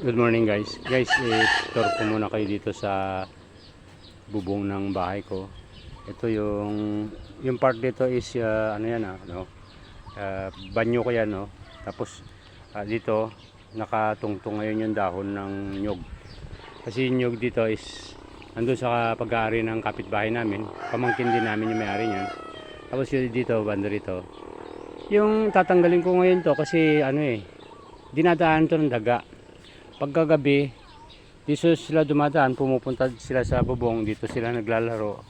Good morning guys. Guys, i-tour ko muna kayo dito sa bubong ng bahay ko. Ito yung yung part dito is uh, ano yan ah, no? Uh, banyo ko yan no. Tapos ah, dito nakatungtong ngayon yung dahon ng nyog. Kasi yung nyog dito is nandun sa pag-aari ng kapitbahay namin. Pamangkin din namin yung may-ari niyan. Tapos yun dito, banda rito. Yung tatanggalin ko ngayon to kasi ano eh, dinadaan to ng daga pagkagabi dito sila dumadaan pumupunta sila sa bubong dito sila naglalaro.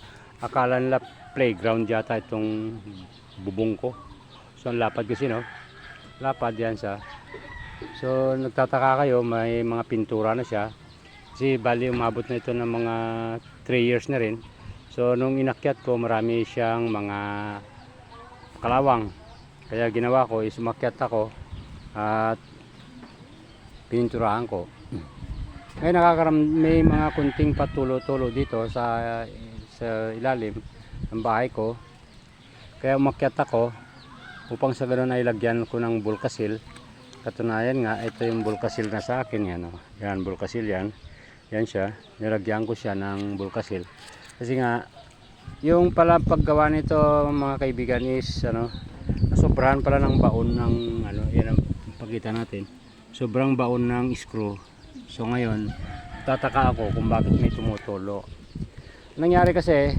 Akala nila playground yata itong bubong ko. So ang lapad kasi no? Lapad yan siya so nagtataka kayo may mga pintura na siya. Kasi bali umabot na ito ng mga 3 years na rin. So nung inakyat ko marami siyang mga kalawang. Kaya ginawa ko is umakyat ako at pininturahan ko. Ngayon nakakaram may mga kunting patulo-tulo dito sa sa ilalim ng bahay ko. Kaya umakyat ako upang sa ganun ay lagyan ko ng bulkasil. Katunayan nga, ito yung bulkasil na sa akin yan. Oh. Yan, bulkasil yan. Yan siya. Nilagyan ko siya ng bulkasil. Kasi nga, yung pala paggawa nito mga kaibigan is ano, sobrahan pala ng baon ng ano, yan ang pagkita natin sobrang baon ng screw. So ngayon tataka ako kung bakit may tumutulo. Nangyari kasi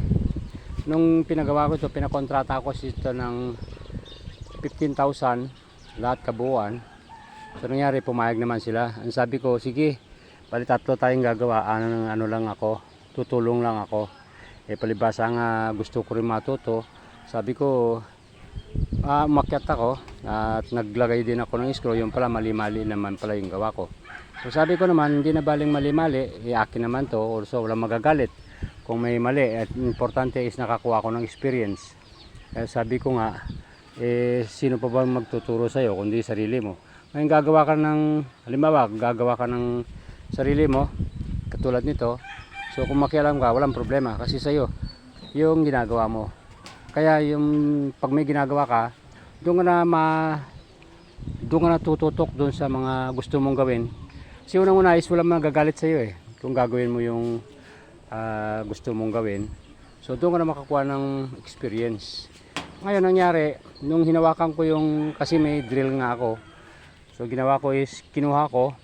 nung pinagawa ko ito pinakontrata ko ito ng 15,000 lahat kabuuan. So nangyari pumayag naman sila. Ang sabi ko sige bali tatlo tayong gagawa. Ano, ano lang ako? Tutulong lang ako. Eh palibasa nga gusto ko rin matuto. Sabi ko uh, umakyat ako at naglagay din ako ng screw. Yung pala mali-mali naman pala yung gawa ko. So sabi ko naman hindi na baling mali-mali. Eh, akin naman to. Also wala magagalit kung may mali. At importante is nakakuha ko ng experience. Kaya sabi ko nga eh sino pa ba magtuturo sa iyo kundi sarili mo? Ngayon gagawa ka ng halimbawa gagawa ka ng sarili mo katulad nito. So kung makialam ka walang problema. Kasi sa iyo yung ginagawa mo kaya yung pag may ginagawa ka, doon ka na ma doon ka na tututok doon sa mga gusto mong gawin. Kasi unang-una is walang magagalit sa iyo eh. Kung gagawin mo yung ah, gusto mong gawin. So doon ka na makakuha ng experience. Ngayon nangyari, nung hinawakan ko yung kasi may drill nga ako. So ginawa ko is kinuha ko,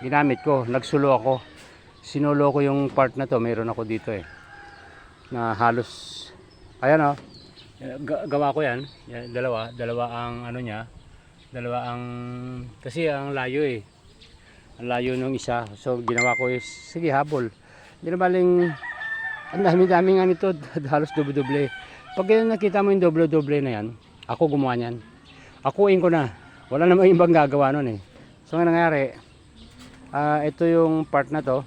ginamit ko, nagsulo ako. Sinulo ko yung part na to, meron ako dito eh. Na halos ayan oh, gawa ko yan. yan dalawa. Dalawa ang ano niya. Dalawa ang kasi ang layo eh. Ang layo nung isa. So ginawa ko is sige habol. Hindi na baling ang dami dami nga nito halos doble doble pag nakita mo yung doble doble na yan ako gumawa niyan. Akuin ko na. Wala namang ibang gagawa nun eh. So nga nangyari ah, ito yung part na to.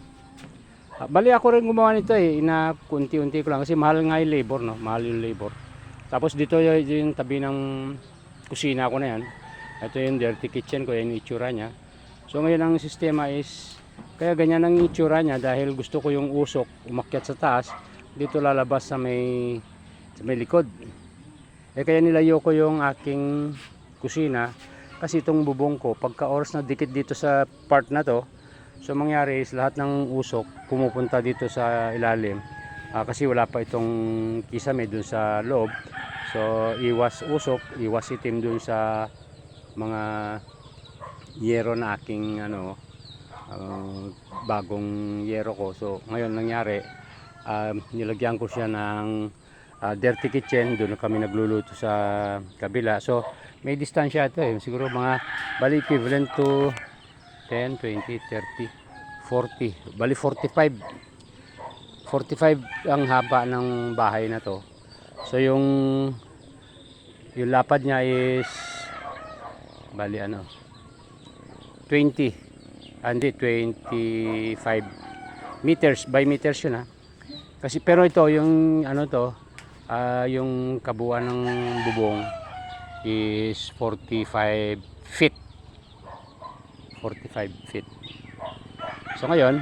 Ah, bali ako rin gumawa nito eh ina unti-unti ko lang. Kasi mahal nga yung labor no? Mahal yung labor tapos dito yung tabi ng kusina ko na yan. Ito yung dirty kitchen ko, yung itsura niya. So ngayon ang sistema is, kaya ganyan ang itsura niya dahil gusto ko yung usok umakyat sa taas. Dito lalabas sa may, sa may likod. Eh kaya nilayo ko yung aking kusina kasi itong bubong ko, pagka oras na dikit dito sa part na to, so mangyari is lahat ng usok pumupunta dito sa ilalim. Ah, kasi wala pa itong kisame dun sa loob. So iwas usok, iwas itim dun sa mga yero na aking ano ah, bagong yero ko. So ngayon nangyari ah, nilagyan ko siya ng ah, dirty kitchen doon kami nagluluto sa kabila. So may distansya ito eh. Siguro mga bali equivalent to 10, 20, 30, 40. Bali 45 45 ang haba ng bahay na to. So yung yung lapad niya is bali ano 20 ah, hindi 25 meters by meters yun ha? Kasi pero ito yung ano to ah, yung kabuuan ng bubong is 45 feet. 45 feet. So ngayon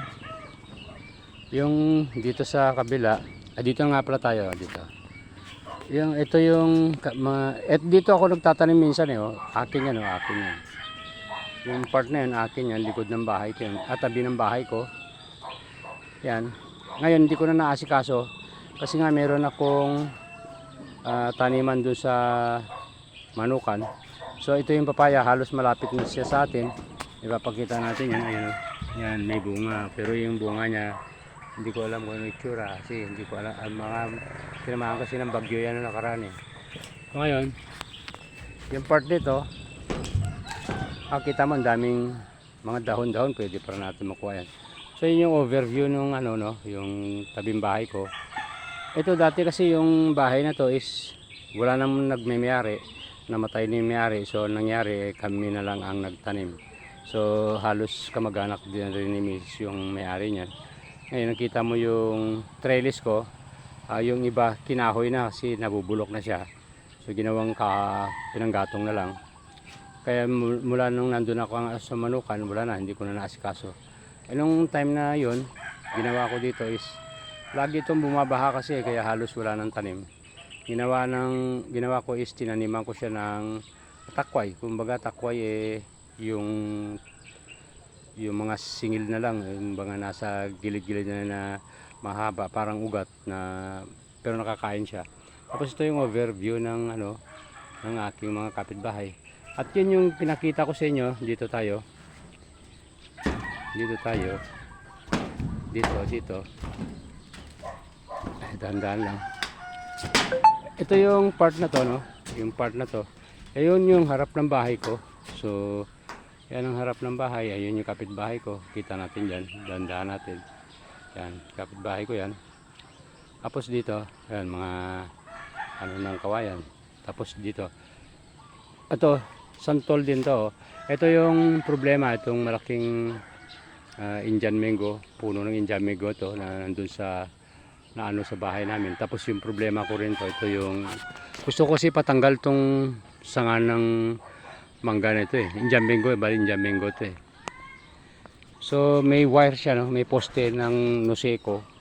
yung dito sa kabila ah, dito nga pala tayo dito yung ito yung et dito ako nagtatanim minsan eh oh. akin yan oh akin yan Yung part na yun, akin yan, likod ng bahay ko yun. At tabi ng bahay ko. Yan. Ngayon, hindi ko na naasikaso. Kasi nga, meron akong ah, taniman doon sa manukan. So, ito yung papaya. Halos malapit na siya sa atin. Ipapakita natin yan. Ayan, oh. yan, may bunga. Pero yung bunga niya, hindi ko alam kung ano itsura. Kasi hindi ko alam. Ang mga, tinamahan kasi ng bagyo yan na nakaraan eh. So, ngayon, yung part dito, Ah, kita mo ang daming mga dahon-dahon, pwede para natin makuha yan. So yun yung overview nung ano no, yung tabing bahay ko. Ito dati kasi yung bahay na to is wala namang nagmemayari, namatay na yung mayari. So nangyari kami na lang ang nagtanim. So halos kamag-anak din rin ni Miss yung may-ari niyan. Ngayon nakita mo yung trellis ko, ah, yung iba kinahoy na kasi nabubulok na siya. So ginawang ka pinanggatong na lang. Kaya mu- mula nung nandun ako ang- sa Manukan, wala na, hindi ko na naasikaso. Eh, nung time na yon ginawa ko dito is, lagi itong bumabaha kasi, kaya halos wala ng tanim. Ginawa, ng, ginawa ko is, tinaniman ko siya ng takway. Kumbaga, takway eh, yung yung mga singil na lang, yung mga nasa gilid-gilid na, na mahaba, parang ugat na pero nakakain siya. Tapos ito yung overview ng ano ng aking mga kapitbahay. At yun yung pinakita ko sa inyo. Dito tayo. Dito tayo. Dito, dito. Ay, dahan-dahan lang. Ito yung part na to, no? Yung part na to. Ayun yung harap ng bahay ko. So, yan ang harap ng bahay. Ayun yung kapitbahay ko. Kita natin dyan. Dahan-dahan natin. Yan, kapitbahay ko yan. Tapos dito, yan, mga ano ng kawayan. Tapos dito, ito, santol din to. oh. Ito yung problema, itong malaking ah, Indian mango, puno ng Indian mango to na nandun sa na ano sa bahay namin. Tapos yung problema ko rin to, ito yung gusto ko kasi patanggal tong sanga ng mangga na ito eh. Indian eh, bali Indian mango to eh. So may wire siya no, may poste ng Noseco